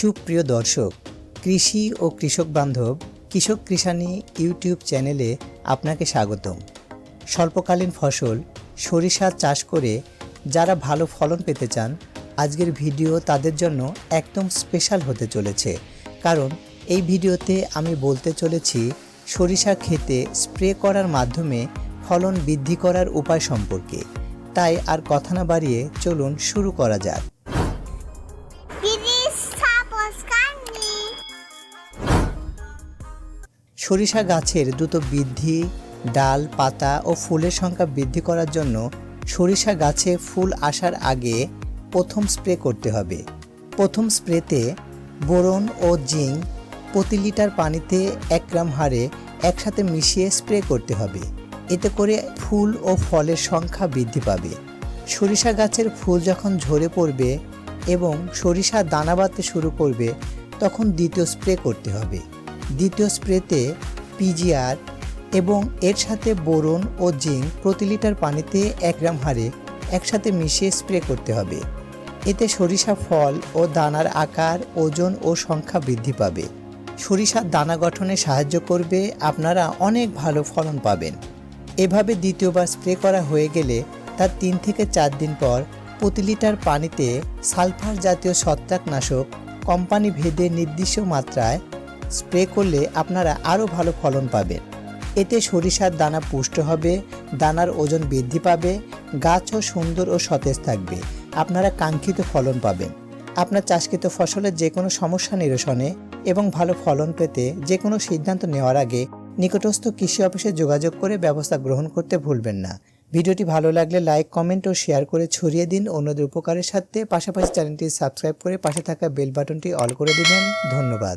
সুপ্রিয় দর্শক, কৃষি ও কৃষক বান্ধব, কৃষক কৃষানি ইউটিউব চ্যানেলে আপনাকে স্বাগতম। স্বল্পকালীন ফসল, সরিষা চাষ করে যারা ভালো ফলন পেতে চান, আজকের ভিডিও তাদের জন্য একদম স্পেশাল হতে চলেছে। কারণ এই ভিডিওতে আমি বলতে চলেছি, সরিষা খেতে স্প্রে করার মাধ্যমে ফলন বৃদ্ধি করার উপায় সম্পর্কে। তাই আর কথা না বাড়িয়ে চলুন শুরু করা যাক। সরিষা গাছের দ্রুত বৃদ্ধি, ডাল, পাতা ও ফুলের সংখ্যা বৃদ্ধি করার জন্য সরিষা গাছে ফুল আসার আগে প্রথম স্প্রে করতে হবে। প্রথম স্প্রেতে বোরন ও জিঙ্ক প্রতি লিটার পানিতে এক গ্রাম হারে একসাথে মিশিয়ে স্প্রে করতে হবে। এতে করে ফুল ও ফলের সংখ্যা বৃদ্ধি পাবে। সরিষা গাছের ফুল যখন ঝরে পড়বে এবং সরিষা দানা বাঁধতে শুরু করবে, তখন দ্বিতীয় স্প্রে করতে হবে। দ্বিতীয় স্প্রেতে পিজিআর এবং এর সাথে বোরন ও জিঙ্ক প্রতি লিটার পানিতে এক গ্রাম হারে একসাথে মিশিয়ে স্প্রে করতে হবে। এতে সরিষা ফল ও দানার আকার, ওজন ও সংখ্যা বৃদ্ধি পাবে। সরিষার দানা গঠনে সাহায্য করবে, আপনারা অনেক ভালো ফলন পাবেন। এভাবে দ্বিতীয়বার স্প্রে করা হয়ে গেলে তার তিন থেকে চার দিন পর প্রতি লিটার পানিতে সালফার জাতীয় ছত্রাকনাশক কোম্পানি ভেদে নির্দিষ্ট মাত্রায় স্প্রে করলে আপনারা আরও ভালো ফলন পাবেন। এতে সরিষার দানা পুষ্ট হবে, দানার ওজন বৃদ্ধি পাবে, গাছও সুন্দর ও সতেজ থাকবে। আপনারা কাঙ্ক্ষিত ফলন পাবেন। আপনার চাষকৃত ফসলের যে কোনো সমস্যা নিরসনে এবং ভালো ফলন পেতে যে কোনো সিদ্ধান্ত নেওয়ার আগে নিকটস্থ কৃষি অফিসে যোগাযোগ করে ব্যবস্থা গ্রহণ করতে ভুলবেন না। ভিডিওটি ভালো লাগলে লাইক, কমেন্ট ও শেয়ার করে ছড়িয়ে দিন অন্যদের উপকারের সাথে পাশাপাশি চ্যানেলটি সাবস্ক্রাইব করে পাশে থাকা বেল বাটনটি অল করে দিবেন। ধন্যবাদ।